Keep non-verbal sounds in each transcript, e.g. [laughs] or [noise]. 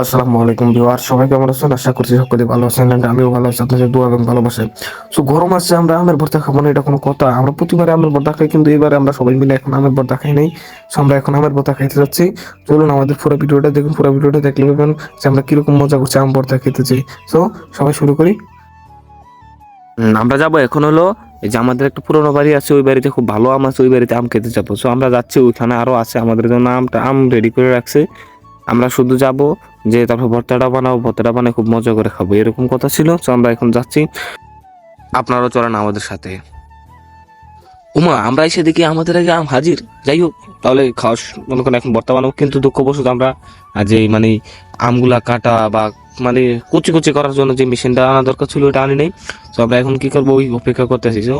আসসালামু আলাইকুম ভিউয়ার সবাই কেমন আছেন? আশা করছি সকলে ভালো আছেন and আমিও ভালো আছি। আপনাদের দোয়া এবং ভালোবাসে। সো গরম আসছে, আমরা আমের ভর্তা খাব না, এটা কোনো কথা। আমরা প্রতিবারে আমের ভর্তা খাই, কিন্তু এবারে আমরা সবাই মিলে এখন আমের ভর্তা খাই নাই। সো আমরা এখন আমের ভর্তা খাইতে যাচ্ছি। চলুন আমাদের পুরো ভিডিওটা দেখুন, পুরো ভিডিওটা দেখলে পাবেন যে আমরা কীরকম মজা করছি আম ভর্তা খেতে চাই সো সবাই শুরু করি। আমরা যাব এখন হলো, এই যে আমাদের একটা পুরোনো বাড়ি আছে, ওই বাড়িতে খুব ভালো আম আছে, ওই বাড়িতে আম খেতে যাব। সো আমরা যাচ্ছি, ওইখানে আরও আছে আমাদের জন্য আমটা, আম রেডি করে রাখছে। আমরা শুধু যাব, যে তারপর ভর্তাটা বানাবো, ভর্তাটা বানিয়ে খুব মজা করে খাব। এরকম কথা ছিল, তো আমরা এখন যাচ্ছি। আপনারাও চলেন আমাদের সাথে। উমা, আমরা এসে দেখি আমাদের আগে আম হাজির। যাই হোক, তাহলে খাওয়া মনে করেন এখন ভর্তা বানাবো, কিন্তু দুঃখ দুঃখবশত আমরা যে মানে আমগুলা কাটা বা মানে কুচি কুচি করার জন্য যে মেশিনটা আনা দরকার ছিল ওটা আনি নেই। তো আমরা এখন কি করব, ওই অপেক্ষা করতেছি। তো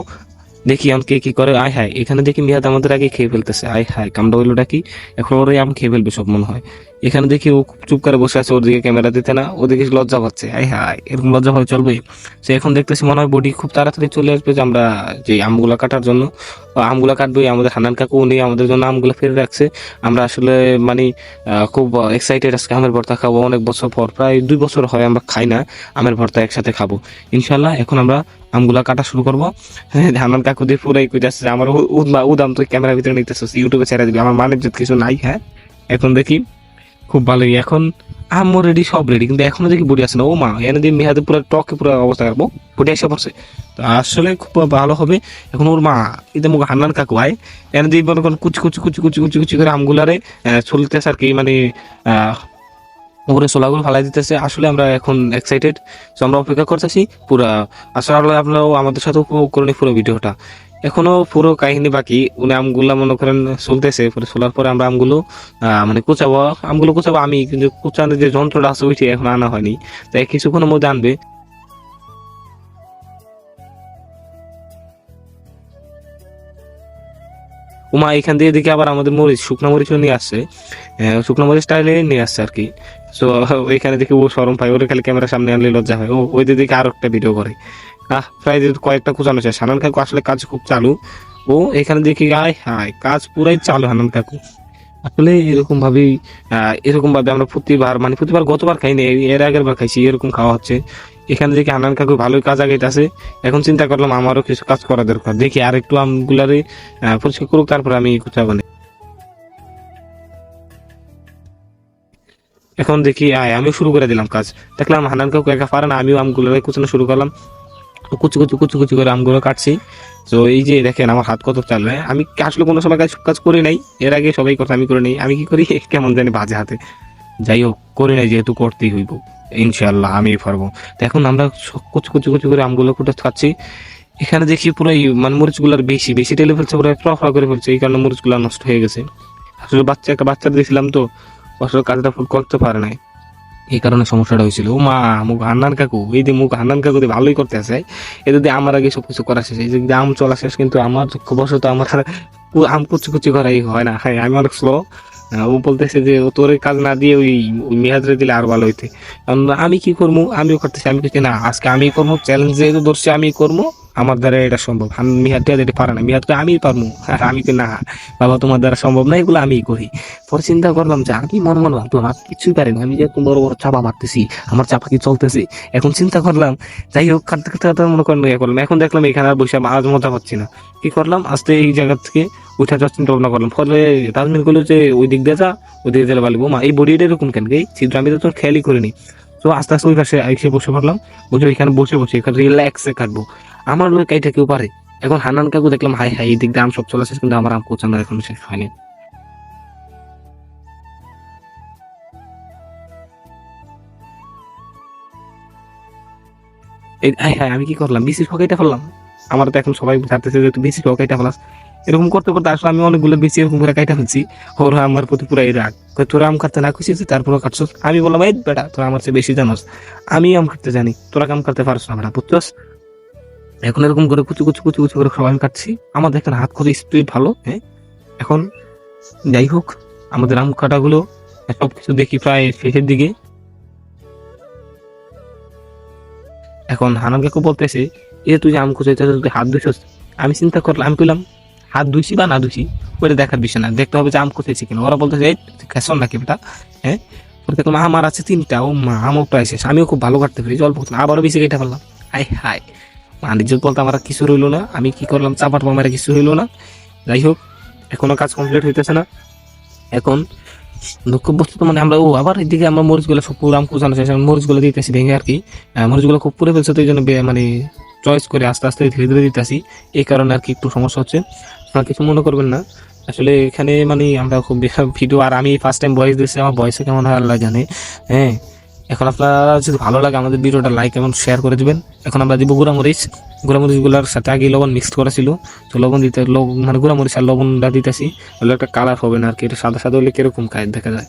দেখি আম কে কি করে। আয় হায়, এখানে দেখি মিয়াদ আমাদের আগে খেয়ে ফেলতেছে। আয় হায় কামটা হইলোটা কি? এখন ওর আম খেয়ে ফেলবে, সব মনে হয়। এখানে দেখি ও চুপ করে বসে আছে, ওর দিকে ক্যামেরা দিতে না ওদিকে লজ্জা পাচ্ছে। আয় হায়, এরকম লজ্জা ভাবে চলবে? সে এখন দেখতেছি মনে হয় বডি খুব তাড়াতাড়ি চলে আসবে যে আমরা যে আমগুলা কাটার জন্য। আমগুলা কাটবে, আমাদের হানান কাকু, উনি আমাদের জন্য আমগুলো ফেলে রাখছে। আমরা আসলে মানে খুব এক্সাইটেড আজকে আমের ভর্তা খাব। অনেক বছর পর, প্রায় দুই বছর হয় আমরা খাই না, আমের ভর্তা একসাথে খাব। ইনশাল্লাহ এখন আমরা আমগুলা কাটা শুরু করব। [laughs] হানান কাকু দিয়ে পুরাই কইতেছে যে, আমার উদাম, তুই ক্যামেরার ভিতরে নিতেছিস ইউটিউবে ছেড়ে দিবি। আমার মানের কিছু নাই হ্যাঁ? এখন দেখি খুব ভালোই। এখন আমও রেডি সব রেডি কিন্তু এখনও দেখি বডি আছে না। ও মা, এনে দিয়ে মেহাতে পুরো টকে পুরো অবস্থা রাখব বডি এসে পড়ছে। তো আসলে খুব ভালো হবে। এখন ওর মা এতে মুখ হান্নান কাকু, আয়। এনে দিয়ে মনে করেন কুচি কুচি কুচি কুচি কুচি কুচি করে আমগুলারে চলতেছে আর কি মানে উপরে সোলাগুলো ফালাই দিতেছে। আসলে আমরা এখন এক্সাইটেড আমরা অপেক্ষা করতেছি পুরা। আসলে আপনারাও আমাদের সাথে উপভোগ করেন পুরো ভিডিওটা। এখনও পুরো কাহিনী বাকি। উনি আমগুলা মনে করেন চলতেছে, পরে চলার পরে আমরা আমগুলো মানে কুচাবো, আমগুলো কুচাবো আমি, কিন্তু কুচানোর যে যন্ত্রটা আছে ওইটি এখন আনা হয়নি। তাই কিছুক্ষণের মধ্যে আনবে। উমা, এখান দিয়ে দিকে আবার আমাদের মরিচ, শুকনো মরিচও নিয়ে আসছে। শুকনো মরিচ স্টাইলে নিয়ে আসছে আর কি। তো ওইখানে দেখি ও সরম পাই ওর খালি ক্যামেরার সামনে আনলে লজ্জা হয়। ও ওই দিকে আরও একটা ভিডিও করে। আহ, প্রায় কয়েকটা কুচানো শেষ হানান কাকু আসলে কাজ খুব চালু। ও এখানে দেখি আয় হায়, কাজ পুরাই চালু হানান কাকু। আসলে এরকম ভাবেই এরকম ভাবে আমরা প্রতিবার মানে প্রতিবার গতবার খাইনি এর আগের বার খাইছি, এরকম খাওয়া হচ্ছে। এখানে দেখি হানান কাকু ভালোই কাজ আগাইতেছে। এখন চিন্তা করলাম আমারও কিছু কাজ করা দরকার। দেখি আর একটু আমগুলারে পরিষ্কার করুক, তারপর আমি কুচাবো না এখন দেখি, আয়, আমিও শুরু করে দিলাম কাজ। দেখলাম হানান কাকু একা পারে না, আমিও আমগুলো কুচানো শুরু করলাম। কুচি কুচি কুচি কুচি করে আমগুলো কাটছি। তো এই যে দেখেন আমার হাত কত চাল আমি আসলে কোনো সময় কাজ কাজ করি নাই। এর আগে সবাই কথা আমি করে নেই। আমি কি করি? [laughs] কেমন জানি বাজে হাতে। যাই হোক, করি নাই যেহেতু করতেই হইব। ইনশাল্লাহ আমি পারব। তো এখন আমরা কুচি কুচি কুচি করে আমগুলো কুটে খাচ্ছি। এখানে দেখি পুরো মানে মরিচগুলোর বেশি বেশি টেলে ফেলছে পুরো ফ্রা করে ফেলছে। এই কারণে মরিচগুলো নষ্ট হয়ে গেছে। আসলে বাচ্চা, একটা বাচ্চা দিয়েছিলাম তো। আসলে কাজটা ফুল করতে পারে নাই। এই কারণে সমস্যাটা হয়েছিল। মা মুখ হান্নান কাকু, এই যে মুখ হান্নান কাকু দিয়ে ভালোই করতে আছে এ যদি আমার আগে সবকিছু করা শেষ, এই যে আম চলা শেষ, কিন্তু আমার দুঃখবশত আমার আম কুচি কুচি করাই হয় না। হ্যাঁ আমি অনেক স্লো ও বলতেছে যে, ও তোর কাজ না দিয়ে ওই ওই মেহাদরে দিলে আর ভালো হইতে। আমি কি করব আমিও করতেছি, আমি কিছু না, আজকে আমি করব চ্যালেঞ্জ যেহেতু ধরছি আমি করব আমার দ্বারা এটা সম্ভব। আমি মিহাদটা যেতে পারে না। মিহাদকে আমি পারব। আর আমি তো না, বাবা, তোমার দ্বারা সম্ভব না, এগুলো আমি করি। পরে চিন্তা করলাম যে, আমি মনে মনে ভাবতো আমি কিছুই পারি না। আমি যে বড় বড় চাপা মারতেছি, আমার চাপা কি চলতেছে? এখন চিন্তা করলাম, যাই হোক কাটতে কাটতে মনে করেন ইয়ে করলাম। এখন দেখলাম এখানে আর বসে আজ মজা পাচ্ছি না। কি করলাম? আস্তে এই জায়গা থেকে উঠে যাওয়ার চিন্তা ভাবনা করলাম। ফলে তাজমিল করল যে, ওই দিক দিয়ে যা, ওই দিকে দিলে বলব। মা, এই বডিটা এরকম কেন এই চিত্র আমি তো তোর খেয়ালই করিনি। তো আস্তে আস্তে ওই পাশে এসে বসে পড়লাম। বুঝে ওইখানে বসে বসে এখানে রিল্যাক্সে কাটবো। আমার লোক এইটা কেউ পারে। এখন হান্নান কাকু দেখলাম, হাই হাই, এই দিক দিয়ে আম সব চলে শেষ কিন্তু আমার আম কোচানোর এখন শেষ হয়নি আমি কি করলাম? ফকাইটা ফেললাম আমার তো এখন সবাই জানতেছে যে তুই ফকাইটা ফেলাস এরকম করতে করতে আসলে আমি অনেকগুলো বেশি এরকম করে কাইটা ফেলছি। ওরা আমার প্রতি পুরো এই রাগ তোরা আম কাটতে না খুশি তারপরে কাটছ। আমি বললাম, এই বেটা, তোরা আমার চেয়ে বেশি জানোস। আমি আম কাটতে জানি। তোরা কাম কাটতে পারছ না, বেটা, বুঝছস? এখন এরকম করে কুচু কুচু কুচু কুচু করে সবাই কাটছি। আমাদের এখানে হাত কত স্পিড ভালো হ্যাঁ? এখন যাই হোক, আমাদের আম কাটাগুলো সবকিছু দেখি প্রায় শেষের দিকে। এখন হানান কাকু বলতেছে, এ তুই আম কুচাইতে তুই হাত ধুইছস? আমি চিন্তা করলাম, আমি কইলাম, হাত ধুইছি বা না ধুইছি ওইটা দেখার বিষয় না, দেখতে হবে যে আম কুচাইছি কিনা। ওরা বলতেছে, এই খেসন নাকি বেটা? হ্যাঁ? ওরা দেখলাম, আমার আছে তিনটা। ও মা আমারটা এসে আমিও খুব ভালো কাটতে পারি অল্প না। আবারও বেশি কেটে ফেললাম। হাই হাই বাণিজ্য বলতে আমার কিছু রইল না। আমি কি করলাম? চাপার পামারে কিছু হইল না। যাই হোক, এখনও কাজ কমপ্লিট হইতেছে না। এখন দুঃখ বস্তু তো মানে আমরা ও আবার এদিকে আমরা মরিচগুলো সব পুরাম কুচানো শেষ মরিচগুলো দিতেছি ভেঙে আর কি। মরিচগুলো খুব পুড়ে ফেলছে তো এই জন্য মানে চয়েস করে আস্তে আস্তে ধীরে ধীরে দিতেছি। এই কারণে আর কি একটু সমস্যা হচ্ছে। আপনারা কিছু মনে করবেন না। আসলে এখানে মানে আমরা খুব ভিডিও, আর আমি ফার্স্ট টাইম ভয়েস দিচ্ছি আমার ভয়েসে কেমন হয় আল্লাহ জানে। হ্যাঁ এখন আপনারা যদি ভালো লাগে আমাদের ভিডিওটা লাইক এবং শেয়ার করে দিবেন। এখন আমরা দিব গুঁড়ামরিচ। গুঁড়ামরিচগুলোর সাথে আগে লবণ মিক্সড করা ছিল তো লবণ দিতে মানে গুঁড়ামরিচ আর লবণটা দিতেছি। তাহলে একটা কালার হবে না আর কি, এটা সাদা সাদা হলে কীরকম খায় দেখা যায়।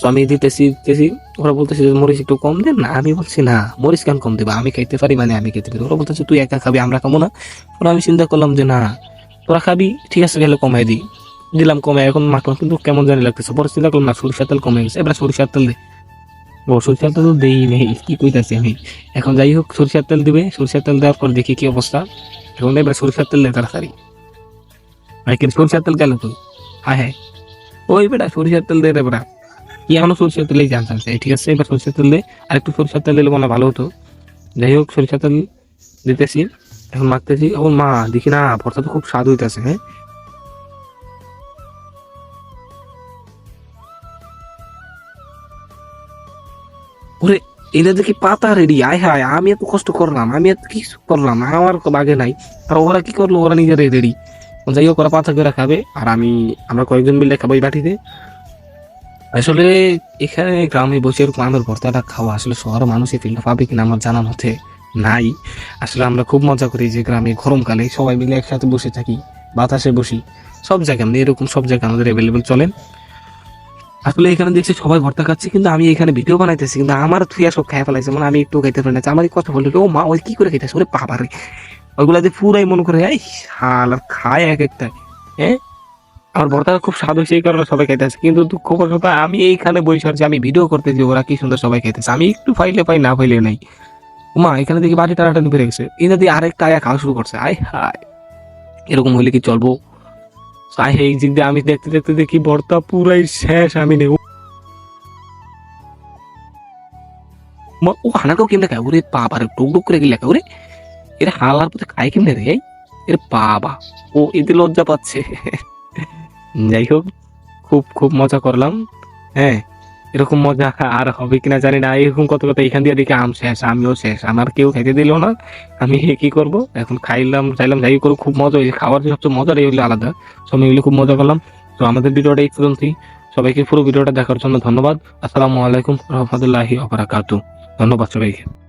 তো আমি দিতেছি দিতেছি। ওরা বলতেছে যে মরিচ একটু কম দেন না। আমি বলছি, না, মরিচ কেন কম দেবা? আমি খাইতে পারি মানে আমি খেতে পারি ওরা বলতেছে, তুই একা খাবি, আমরা খাব না। ওরা আমি চিন্তা করলাম যে, না, তোরা খাবি, ঠিক আছে, গেলে কমাই দিই। দিলাম কমে এখন মাখন কিন্তু কেমন জানি লাগতেছে। পরে চিন্তা করলাম, না, সরিষার তেল কমে গেছে। এবার সরিষার তেল দে। ও, সরিষার তেল তো দেই নেই, কি কইতাছি আমি? এখন যাই হোক, সরিষার তেল দিবে, সরিষার তেল দেওয়ার পর দেখি কি অবস্থা। এখন এবার সরিষার তেল দে তাড়াতাড়ি। ভাই কিন্তু সরিষার তেল গেল তুই হ্যাঁ হ্যাঁ। ওই বেটা, সরিষার তেল দে রে বেটা। কি এখনও সরিষার তেলেই জানতাম ঠিক আছে, এবার সরিষার তেল দে। আর একটু সরিষার তেল দিলে মনে ভালো হতো। যাই হোক, সরিষার তেল দিতেছি। এখন মাখতেছি। ও মা, দেখি না ভর্তা তো খুব স্বাদ হইতেছে হ্যাঁ? ওরে এটা দেখি পাতা রেডি আয় হায়, আমি এত কষ্ট করলাম, আমি এত কিছু করলাম? আমার বাগে নাই। আর ওরা কি করল? ওরা নিজেরাই রেডি যাই হোক, ওরা পাতা করে খাবে, আর আমি, আমরা কয়েকজন মিলে খাব এই বাটিতে। আসলে এখানে গ্রামে বসে এরকম আমের ভর্তাটা খাওয়া আসলে শহরের মানুষ এই ফিল্ডটা পাবে কিনা আমার জানা মতে নাই। আসলে আমরা খুব মজা করি যে গ্রামে গরমকালে সবাই মিলে একসাথে বসে থাকি, বাতাসে বসি। সব জায়গায় আমাদের এরকম সব জায়গায় আমাদের অ্যাভেলেবেল চলেন আসলে এখানে দেখছি সবাই ভর্তা খাচ্ছে, কিন্তু আমি এখানে ভিডিও বানাইতেছি, কিন্তু আমার থুইয়া সব খাই ফেলাইছে মানে আমি একটু খাইতে পারি না। আমার কথা বলল, ও মা, ওই কি করে খাইতেছে? ওরে বাবা রে। ওইগুলা যে পুরাই মনে করে, এই হাল খায় এক একটা। হ্যাঁ আমার ভর্তা খুব স্বাদ হয়েছে, এই কারণে সবাই খাইতেছে। কিন্তু দুঃখ কথা আমি এইখানে বসে আছি, আমি ভিডিও করতেছি, ওরা কি সুন্দর সবাই খাইতেছে। আমি একটু ফাইলে পাই, না ফাইলে নাই। মা এখানে দেখি বাড়ি টানাটানি বেড়ে গেছে এটা দিয়ে আরেকটা আয়া খাওয়া শুরু করছে। আয় হায়। এরকম হলে কি চলবো? তাই এই দিক দিয়ে আমি দেখতে দেখতে দেখি ভর্তা পুরাই শেষ, আমি নেই ও হানাকেও কেমনে খায়? ওরে বাবা রে টুক টুক করে গেলে খায়। ওরে, এর হালার পথে খায় কেমনে রে? এর বাবা, ও এতে লজ্জা পাচ্ছে। যাই হোক খুব খুব মজা করলাম হ্যাঁ। এরকম মজা আর হবে কিনা জানি না। এরকম কত কথা এখান দিয়ে দেখি, আম শেষ, আমিও শেষ। আমার কেউ খেতে দিল না। আমি [laughs] কি করব? এখন খাইলাম, চাইলাম, যাই করো খুব মজা হয়েছে। খাওয়ার সবচেয়ে মজার এগুলো আলাদা। সব মিলে খুব মজা করলাম। তো আমাদের ভিডিওটা এই পর্যন্তই। সবাইকে পুরো ভিডিওটা দেখার জন্য ধন্যবাদ। আসসালামু আলাইকুম রহমতুল্লাহি অবরাকাতু ধন্যবাদ সবাইকে।